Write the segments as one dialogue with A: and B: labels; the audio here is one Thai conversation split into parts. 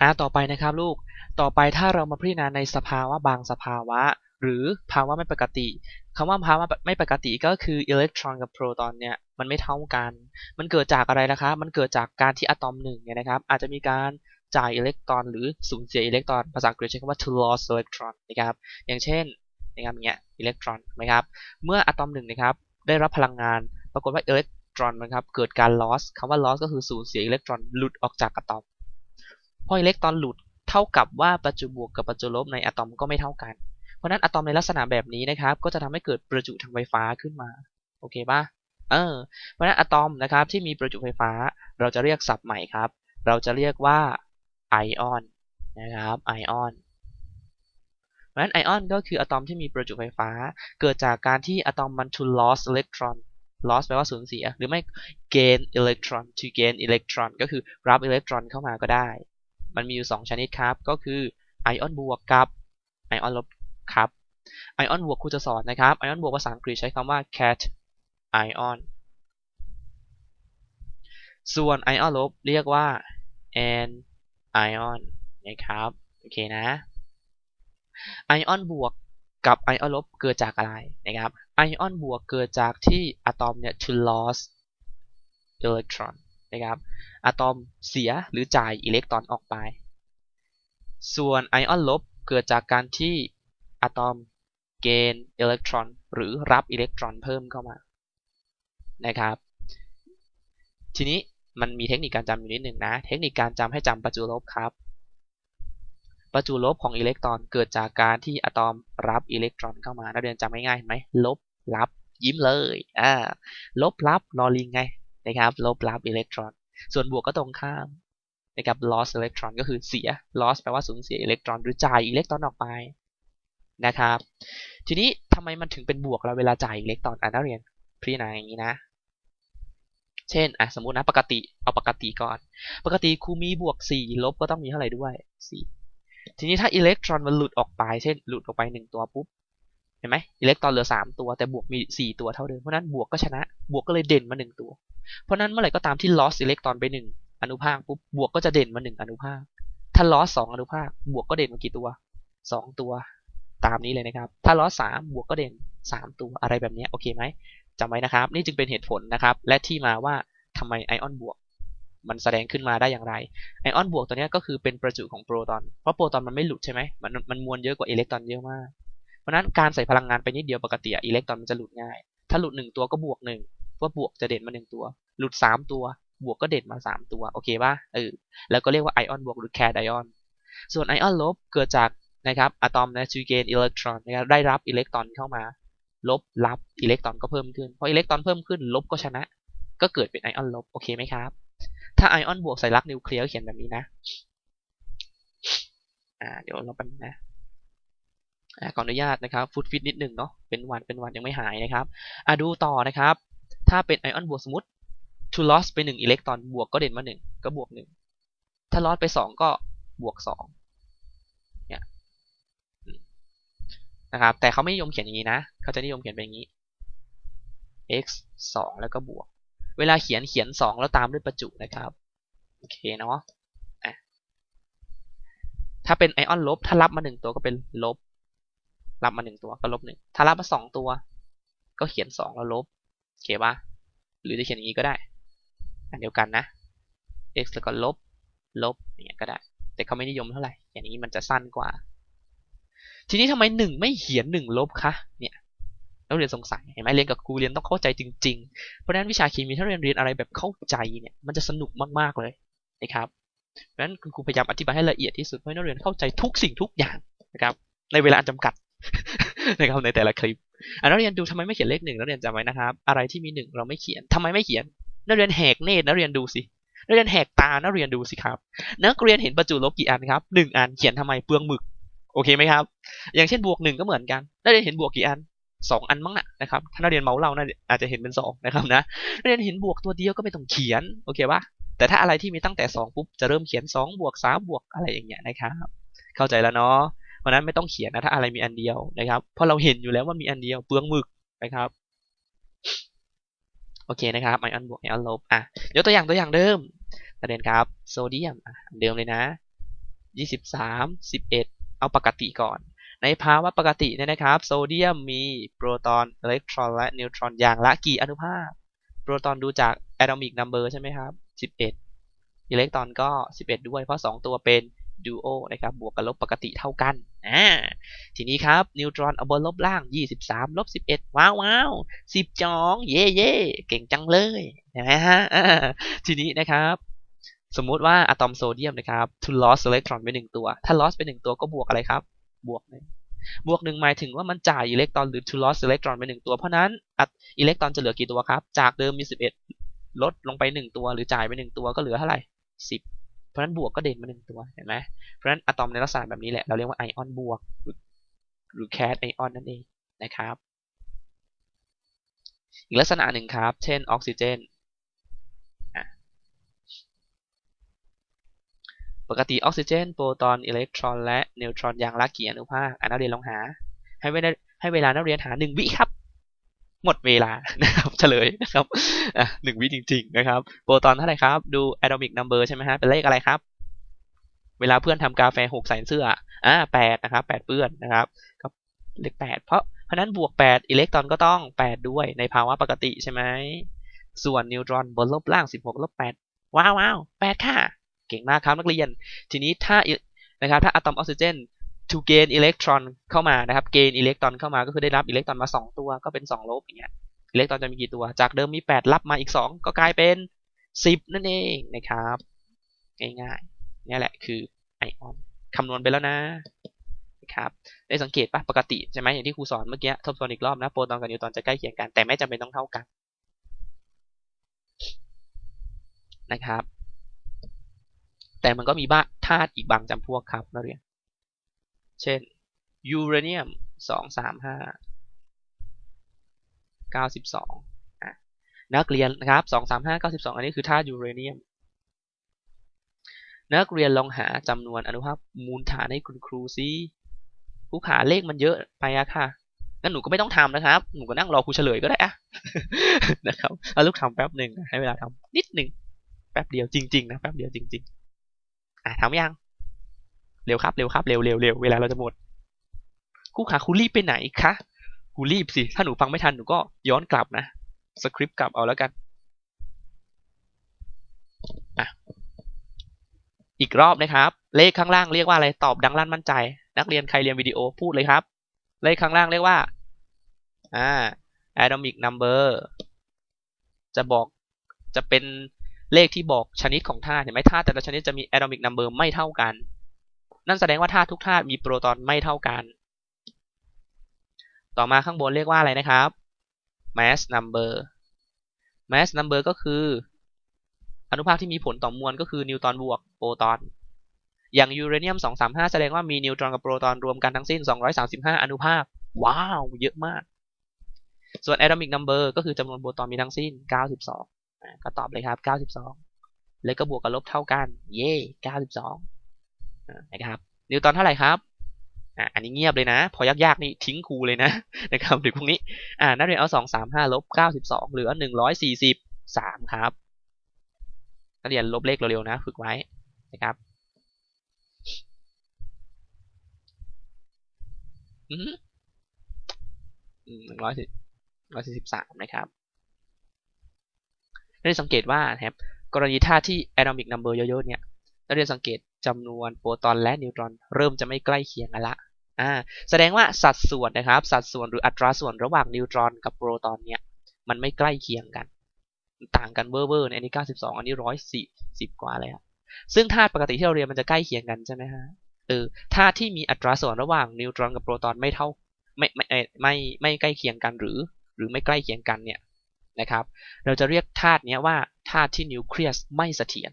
A: อ่าต่อไปนะครับลูกต่อไปถ้าเรามาพิจารณาในสภาวะบางสภาวะ หรือภาวะไม่ปกติคำว่าภาวะไม่ปกติก็คืออิเล็กตรอนกับโปรตอนเนี่ยมันไม่เท่ากัน มันเกิดจากอะไรนะครับ มันเกิดจากการที่อะตอมหนึ่งเนี่ยนะครับ อาจจะมีการจ่ายอิเล็กตรอน หรือสูญเสียอิเล็กตรอนภาษาอังกฤษใช้คำว่า to loss electron นะครับ อย่างเช่นนะครับอย่างเงี้ยอิเล็กตรอนนะครับ เมื่ออะตอมหนึ่งนะครับ ได้รับพลังงาน ปรากฏว่าอิเล็กตรอนนะครับ เกิดการ loss คำว่า loss ก็คือสูญเสียอิเล็กตรอนหลุดออกจากอะตอม พออิเล็กตรอนหลุดเท่ากับว่าประจุบวกกับประจุลบในอะตอมก็ไม่เท่ากัน เพราะนั้นอะตอมในลักษณะแบบนี้นะครับ ก็จะทำให้เกิดประจุทางไฟฟ้าขึ้นมา โอเคปะเออ เพราะนั้นอะตอมนะครับที่มีประจุไฟฟ้า เราจะเรียกศัพท์ใหม่ครับ เราจะเรียกว่าไอออนนะครับไอออนเพราะนั้นไอออนก็คืออะตอมที่มีประจุไฟฟ้า เกิดจากการที่อะตอมมัน to loss electron loss แปลว่าสูญเสีย หรือไม่ gain electron to gain electron ก็คือรับอิเล็กตรอนเข้ามาก็ได้ มันมีอยู่ 2 ชนิดครับ ก็คือไอออนบวกกับไอออนลบครับไอออนบวกครูจะสอนนะครับไอออนบวกภาษาอังกฤษใช้คำว่า cat ion ส่วนไอออนลบเรียกว่า an ion นะครับ โอเคนะไอออนบวกกับไอออนลบเกิดจากอะไรนะครับไอออนบวกเกิดจากที่อะตอมเนี่ย to loss electron นะครับอะตอมเสียหรือจ่ายอิเล็กตรอนออกไป ส่วนไอออนลบเกิดจากการที่อะตอมเกณฑ์อิเล็กตรอน หรือรับอิเล็กตรอนเพิ่มเข้ามานะครับ ทีนี้มันมีเทคนิคการจำอยู่นิดหนึ่งนะ เทคนิคการจำให้จำประจุลบครับ ประจุลบของอิเล็กตรอนเกิดจากการที่อะตอมรับอิเล็กตรอนเข้ามานักเรียนจำง่ายๆเห็นไหมลบรับยิ้มเลยอ่าลบรับลอลิงไง นะครับลบรับอิเล็กตรอน ส่วนบวกก็ตรงข้ามนะครับ loss electron ก็คือเสีย loss แปลว่าสูญเสียอิเล็กตรอนหรือจ่ายอิเล็กตรอนออกไปนะครับ ทีนี้ทำไมมันถึงเป็นบวกเราเวลาจ่ายอิเล็กตรอนอะนักเรียนพิจารณาอย่างนี้นะ เช่นอะสมมุตินะปกติเอาปกติก่อน ปกติครูมีบวก 4 ลบก็ต้องมีเท่าไหร่ด้วย 4 ทีนี้ถ้าอิเล็กตรอนมันหลุดออกไป เช่นหลุดออกไป 1 ตัวปุ๊บ เห็นไหมอิเล็กตรอนเหลือ3ตัวแต่บวกมี4ตัวเท่าเดิมเพราะนั้นบวกก็ชนะ บวกก็เลยเด่นมา1ตัว เพราะนั้นเมื่อไหร่ก็ตามที่ loss อิเล็กตรอนไป1อนุภาคปุ๊บบวกก็จะเด่นมา1อนุภาค ถ้า loss 2อนุภาค บวกก็เด่นมากี่ตัว2ตัว ตามนี้เลยนะครับ ถ้า loss 3บวกก็เด่น3ตัวอะไรแบบนี้โอเคไหมจำไว้นะครับ นี่จึงเป็นเหตุผลนะครับ และที่มาว่าทำไมไอออนบวก มันแสดงขึ้นมาได้อย่างไรไอออนบวกตัวนี้ก็คือเป็นประจุของโปรตอนเพราะโปรตอนมันไม่หลุดใช่ไหมมันมันมวลเยอะกว่าอิเล็กตรอนเยอะมาก เพราะนั้นการใส่พลังงานไปนิดเดียวปกติอิเล็กตรอนมันจะหลุดง่าย ถ้าหลุดหนึ่งตัวก็บวกหนึ่งเพราะบวกจะเด่นมาหนึ่งตัว หลุดสามตัว บวกก็เด่นมาสามตัว โอเคป่ะเออแล้วก็เรียกว่าไอออนบวกหรือแคดไอออน ส่วนไอออนลบเกิดจากนะครับอะตอมนะจูเกนอิเล็กตรอนนะครับได้รับอิเล็กตรอนเข้ามา ลบรับอิเล็กตรอนก็เพิ่มขึ้นพออิเล็กตรอนเพิ่มขึ้น ลบก็ชนะ ก็เกิดเป็นไอออนลบโอเคไหมครับ ถ้าไอออนบวกใส่ลักนิวเคลียร์เขียนแบบนี้นะอ่าเดี๋ยวเราไปนะ ขออนุญาตนะครับฟุตฟิตนิดหนึ่งเนาะเป็นวันเป็นวันยังไม่หายนะครับอ่าดูต่อนะครับ ถ้าเป็นไอออนบวกสมมติ to loss ไปหนึ่งอิเล็กตรอนบวกก็เด่นมาหนึ่งก็บวกหนึ่งถ้า loss ไปสองก็บวกสองเนี่ยนะครับแต่เขาไม่นิยมเขียนอย่างนี้นะเขาจะนิยมเขียนเป็นอย่างนี้ x สองแล้วก็บวก เวลาเขียนเขียนสองแล้วตามด้วยประจุนะครับโอเคเนาะอะถ้าเป็นไอออนลบถ้ารับมาหนึ่งตัวก็เป็นลบ รับมาหนึ่งตัวก็ลบหนึ่งถ้ารับมาสองตัว ก็เขียนสองแล้วลบโอเคปะหรือจะเขียนอย่างนี้ก็ได้ อันเดียวกันนะ x แล้วก็ลบ ลบอย่างเงี้ยก็ได้ แต่เขาไม่นิยมเท่าไหร่ อย่างนี้มันจะสั้นกว่า ทีนี้ทำไมหนึ่งไม่เขียนหนึ่งลบคะ เนี่ยนักเรียนสงสัย เห็นไหมเรียนกับครูเรียนต้องเข้าใจจริง ๆ เพราะฉะนั้นวิชาเคมีถ้าเรียนเรียนอะไรแบบเข้าใจเนี่ย มันจะสนุกมากๆเลยนะครับ เพราะฉะนั้นคุณครูพยายามอธิบายให้ละเอียดที่สุดเพื่อให้นักเรียนเข้าใจทุกสิ่งทุกอย่างนะครับ ในเวลาอันจำกัด นะครับในแต่ละคลิปอะนักเรียนดูทำไมไม่เขียนเลขหนึ่งนักเรียนจำไว้นะครับ อะไรที่มีหนึ่งเราไม่เขียนทำไมไม่เขียน นักเรียนแหกเนตรนักเรียนดูสินักเรียนแหกตานักเรียนดูสิครับ นักเรียนเห็นประจุลบกี่อันครับหนึ่งอันเขียนทำไมเปลืองหมึก โอเคไหมครับ อย่างเช่นบวกหนึ่งก็เหมือนกัน นักเรียนเห็นบวกกี่อันสองอันมั้งนะนะครับถ้านักเรียนเมาเราน่าอาจจะเห็นเป็นสองนะครับนะนักเรียนเห็นบวกตัวเดียวก็ไม่ต้องเขียนโอเคปะแต่ถ้าอะไรที่มีตั้งแต่สองปุ๊บจะเริ่มเขียนสองบวกสามบวกอะไรอย่างเงี้ยนะครับ เข้าใจแล้วเนาะ เพราะนั้นไม่ต้องเขียนนะถ้าอะไรมีอันเดียวนะครับเพราะเราเห็นอยู่แล้วว่ามีอันเดียวเปลืองหมึกนะครับโอเคนะครับไอออนบวกไอออนลบอะยกตัวอย่างตัวอย่างเดิมประเด็นครับโซเดียมอะเดิมเลยนะ 23 11 เอาปกติก่อน ในภาวะปกติเนี่ยนะครับ โซเดียมมีโปรตอนอิเล็กตรอนและนิวตรอนอย่างละกี่อนุภาค โปรตอนดูจาก atomic number ใช่ไหมครับ 11 อิเล็กตรอนก็ 11 ด้วยเพราะ 2 ตัวเป็น ดูโอนะครับบวกกับลบปกติเท่ากันอ่าทีนี้ครับ นิวตรอนเอาบนลบล่าง 23ลบ11 ว้าวว้าว10จองเย่เย่เก่งจังเลยเห็นไหมฮะทีนี้นะครับสมมุติว่าอะตอมโซเดียมนะครับ to loss electron ไปหนึ่งตัว ถ้า loss ไปหนึ่งตัวก็บวกอะไรครับ บวกหนึ่งบวกหนึ่งหมายถึงว่ามันจ่ายอิเล็กตรอนหรือ to loss electron ไปหนึ่งตัว เพราะนั้นอิเล็กตรอนจะเหลือกี่ตัวครับ จากเดิมมี 11 ลดลงไปหนึ่งตัว หรือจ่ายไปหนึ่งตัวก็เหลือเท่าไหร่10เพ ราะนั้นบวกก็เด่นมาหนึ่งตัวเห็นไหมเพราะฉะนั้นอะตอมในลักษณะแบบนี้แหละเราเรียกว่าไอออนบวก หรือแคทไอออนนั่นเองนะครับ อีกลักษณะหนึ่งครับ เช่นออกซิเจนปกติออกซิเจนโปรตอนอิเล็กตรอนและนิวตรอนอย่างละกี่อนุภาคอันนักเรียนลองหา ให้เวลาให้เวลานักเรียนหาหนึ่งวิครับ หมดเวลานะครับเฉลยนะครับหนึ่งวิจริง ๆ นะครับ โปรตอนเท่าไหร่ครับ ดู atomic number ใช่ไหมฮะ เป็นเลขอะไรครับ เวลาเพื่อนทำกาแฟหกใส่เสื้อ อ่าแปดนะครับแปดเปื้อนนะครับก็เลขแปดเพราะเพราะนั้นบวกแปดอิเล็กตรอนก็ต้องแปดด้วยในภาวะปกติใช่ไหม ส่วนนิวตรอนบนลบล่างสิบหกลบแปดว้าวว้าวแปดค่ะ เก่งมากครับนักเรียน ทีนี้ถ้านะครับถ้าอะตอมออกซิเจน to gain electron เข้ามานะครับ gain electron เข้ามาก็คือได้รับอิเล็กตรอนมา 2 ตัวก็เป็น 2 ลบอย่างเงี้ยอิเล็กตรอนจะมีกี่ตัว จากเดิมมี 8 รับมาอีก 2 ก็กลายเป็น 10 นั่นเองนะครับง่ายๆนี่แหละคือไอออนคำนวณไปแล้วนะนะครับได้สังเกตปะปกติใช่ไหมอย่างที่ครูสอนเมื่อกี้ทบทวนอีกรอบนะโปรตอนกับนิวตรอนจะใกล้เคียงกันแต่ไม่จำเป็นต้องเท่ากันนะครับ แต่มันก็มีบ้าธาตุอีกบางจำพวกครับนักเรียน เช่นยูเรเนียมสองสามห้าเก้าสิบสองนักเรียนนะครับสองสามห้าเก้าสิบสองอันนี้คือธาตุยูเรเนียม นักเรียนลองหาจำนวนอนุภาคมูลฐานให้คุณครูซิผู้ขาเลขมันเยอะไปอะค่ะงั้นหนูก็ไม่ต้องทำนะครับ หนูก็นั่งรอครูเฉลยก็ได้อะนะครับเอาลูกทำแป๊บหนึ่งให้เวลาทำนิดหนึ่งแป๊บเดียวจริง ๆ นะแป๊บเดียวจริง ๆ อะทำยัง เร็วครับเร็วครับเร็วเร็วเร็วเวลาเราจะหมดครูขาครูรีบไปไหนคะครูรีบสิ ถ้าหนูฟังไม่ทันหนูก็ย้อนกลับนะ สคริปต์กลับเอาแล้วกันอะอีกรอบนะครับ เลขข้างล่างเรียกว่าอะไร ตอบดังลั่นมั่นใจ นักเรียนใครเรียนวิดีโอพูดเลยครับ เลขข้างล่างเรียกว่า อ่า atomic number จะบอก จะเป็นเลขที่บอกชนิดของธาตุ เห็นไหมธาตุแต่ละชนิดจะมี atomic number ไม่เท่ากัน นั่นแสดงว่าธาตุทุกธาตุมีโปรตอนไม่เท่ากัน ต่อมาข้างบนเรียกว่าอะไรนะครับ mass number mass number ก็คือ อนุภาคที่มีผลต่อมวลก็คือนิวตรอนบวกโปรตอน อย่างยูเรเนียม 235 แสดงว่ามีนิวตรอนกับโปรตอนรวมกันทั้งสิ้น 235 อนุภาค ว้าว เยอะมาก ส่วน atomic number ก็คือจำนวนโปรตอนมีทั้งสิ้น 92 ก็ตอบเลยครับ 92 แล้วก็บวกกับลบเท่ากัน เย่92 นะครับ นิวตอนเท่าไหร่ครับอ่าอันนี้เงียบเลยนะ พอยากๆนี่ทิ้งครูเลยนะนะครับถึงพวกนี้อ่านักเรียนเอา235ลบ92เหลือ143ครับนักเรียนลบเลขเร็วๆนะ ฝึกไว้นะครับหนึ่งร้อยสิบร้อยสี่สิบสามนะครับได้สังเกตว่าครับกรณีธาที่ atomic number เยอะๆเนี่ยนักเรียนสังเกต จำนวนโปรตอนและนิวตรอนเริ่มจะไม่ใกล้เคียงกันละอ่าแสดงว่าสัดส่วนนะครับ สัดส่วนหรืออัตราส่วนระหว่างนิวตรอนกับโปรตอนเนี่ยมันไม่ใกล้เคียงกัน ต่างกันเวอร์เวอร์ในอันนี้ 92 อันนี้ 140 กว่าเลยครับซึ่งธาตุปกติที่เราเรียนมันจะใกล้เคียงกันใช่ไหมฮะเออธาตุที่มีอัตราส่วนระหว่างนิวตรอนกับโปรตอนไม่เท่าไม่ไม่ไม่ไม่ใกล้เคียงกันหรือ หรือไม่ใกล้เคียงกันเนี่ยนะครับ เราจะเรียกธาตุนี้ว่าธาตุที่นิวเคลียสไม่เสถียร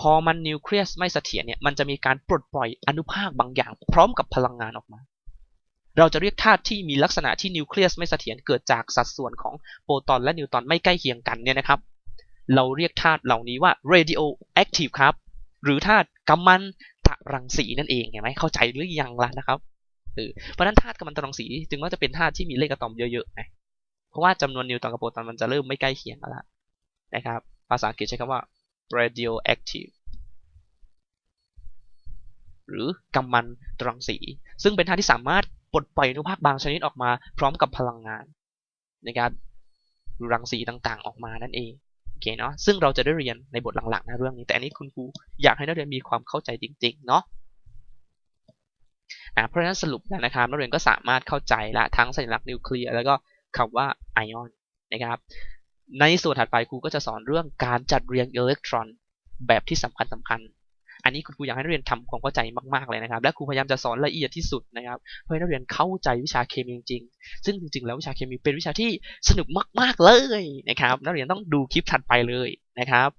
A: พอมันนิวเคลียสไม่เสถียรเนี่ยมันจะมีการปลดปล่อยอนุภาคบางอย่าง พร้อมกับพลังงานออกมา เราจะเรียกธาตุที่มีลักษณะที่นิวเคลียสไม่เสถียรเกิดจากสัดส่วนของโปรตอนและนิวตรอนไม่ใกล้เคียงกันเนี่ยนะครับ เราเรียกธาตุเหล่านี้ว่า radioactive ครับ หรือธาตุกัมมันตรังสีนั่นเองเห็นไหมเข้าใจหรือยังล่ะนะครับเออเพราะนั้นธาตุกัมมันตรังสีจึงว่าจะเป็นธาตุที่มีเลขอะตอมเยอะๆไงเพราะว่าจำนวนนิวตรอนกับโปรตอนมันจะเริ่มไม่ใกล้เคียงกันละนะครับภาษาอังกฤษใช้คำว่า radioactive หรือกัมมันตรังสี ซึ่งเป็นธาตุที่สามารถปลดปล่อยอนุภาคบางชนิดออกมา พร้อมกับพลังงานนะครับรังสีต่างๆ ออกมานั่นเองโอเคเนาะซึ่งเราจะได้เรียนในบทหลังๆนะเรื่องนี้แต่อันนี้คุณครูอยากให้นักเรียนมีความเข้าใจจริงๆเนาะอ่าเพราะฉะนั้นสรุปแล้วนะครับนักเรียนก็สามารถเข้าใจละทั้งสัญลักษณ์นิวเคลียร์แล้วก็คำว่าไอออนนะครับ ในส่วนถัดไปครูก็จะสอนเรื่องการจัดเรียงอิเล็กตรอนแบบที่สำคัญสำคัญ อันนี้คุณครูอยากให้นักเรียนทำความเข้าใจมากๆเลยนะครับ และครูพยายามจะสอนละเอียดที่สุดนะครับเพื่อให้นักเรียนเข้าใจวิชาเคมีจริงๆ ซึ่งจริงๆ แล้ววิชาเคมีเป็นวิชาที่สนุกมากๆเลยนะครับ นักเรียนต้องดูคลิปถัดไปเลยนะครับ